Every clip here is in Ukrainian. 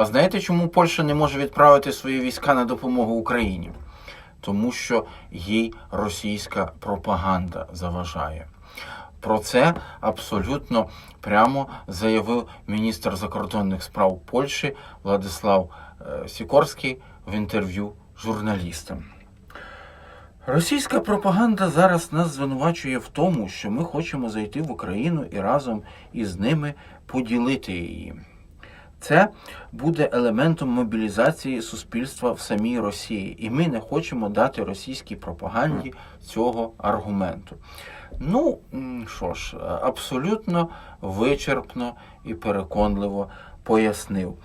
А знаєте, чому Польща не може відправити свої війська на допомогу Україні? Тому що їй російська пропаганда заважає. Про це абсолютно прямо заявив міністр закордонних справ Польщі Владислав е, Сікорський в інтерв'ю журналістам. Російська пропаганда зараз нас звинувачує в тому, що ми хочемо зайти в Україну і разом із ними поділити її. Це буде елементом мобілізації суспільства в самій Росії, і ми не хочемо дати російській пропаганді цього аргументу. Ну що ж, абсолютно вичерпно і переконливо пояснив.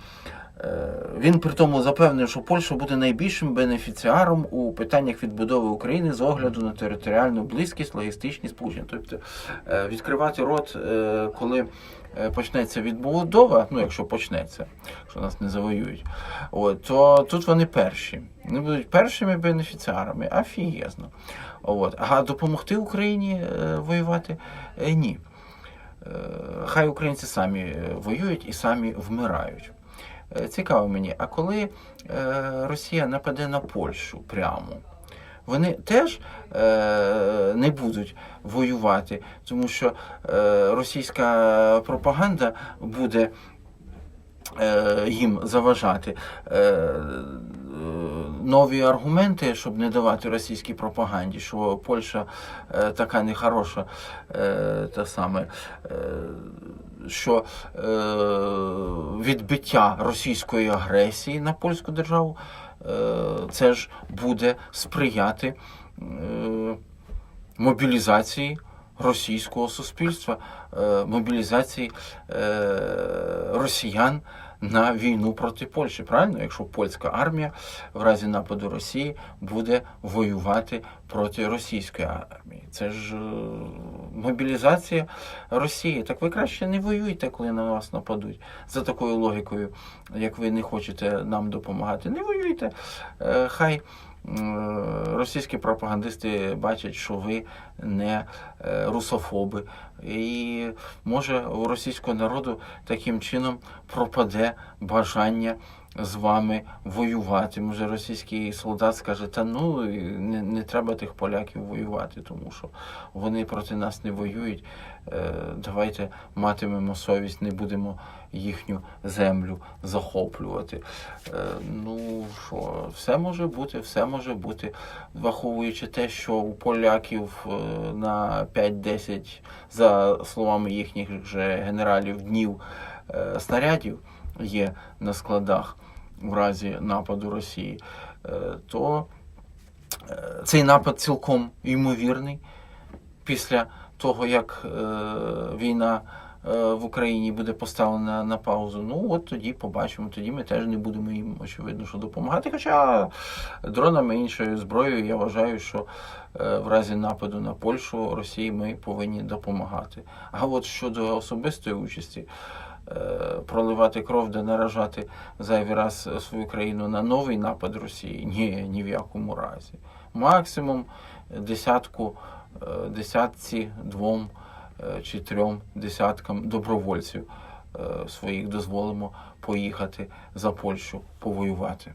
Е, Він при тому запевнив, що Польща буде найбільшим бенефіціаром у питаннях відбудови України з огляду на територіальну близькість, логістичні сполучення. Тобто е, відкривати рот, е, коли почнеться відбудова, ну якщо почнеться, що нас не завоюють, от, то тут вони перші. Вони будуть першими бенефіціарами. Афієзно. От. А допомогти Україні воювати ні. Хай українці самі воюють і самі вмирають. Е, Цікаво мені, а коли е, Росія нападе на Польщу прямо, вони теж е, не будуть воювати, тому що е, російська пропаганда буде е, їм заважати. Е, е, Нові аргументи, щоб не давати російській пропаганді, що Польща е, така нехороша, е, та саме, е, що е, відбиття російської агресії на польську державу, е, це ж буде сприяти е, мобілізації російського суспільства, е, мобілізації е, росіян на війну проти Польщі. Правильно, якщо польська армія в разі нападу Росії буде воювати проти російської армії. Це ж е, мобілізація Росії. Так ви краще не воюйте, коли на вас нападуть. За такою логікою, як ви не хочете нам допомагати, не воюйте. Е, Хай російські пропагандисти бачать, що ви не е, русофоби. І може у російського народу таким чином пропаде бажання з вами воювати. Може, російський солдат скаже, та ну не, не треба тих поляків воювати, тому що вони проти нас не воюють. Е, Давайте матимемо совість, не будемо їхню землю захоплювати. Е, Ну що, все може бути, все може бути, враховуючи те, що у поляків е, на 5-10, за словами їхніх же генералів, днів снарядів є на складах в разі нападу Росії, е, то е, цей напад цілком ймовірний після того, як е, війна в Україні буде поставлена на паузу. Ну от тоді побачимо. Тоді ми теж не будемо їм очевидно, що допомагати. Хоча дронами іншою зброєю я вважаю, що в разі нападу на Польщу Росії ми повинні допомагати. А от щодо особистої участі. Е, Проливати кров, де наражати зайвий раз свою країну на новий напад Росії? Ні, ні в якому разі. Максимум десятку, е, десятці, двом е, чи трьом десяткам добровольців своїх дозволимо поїхати за Польщу повоювати.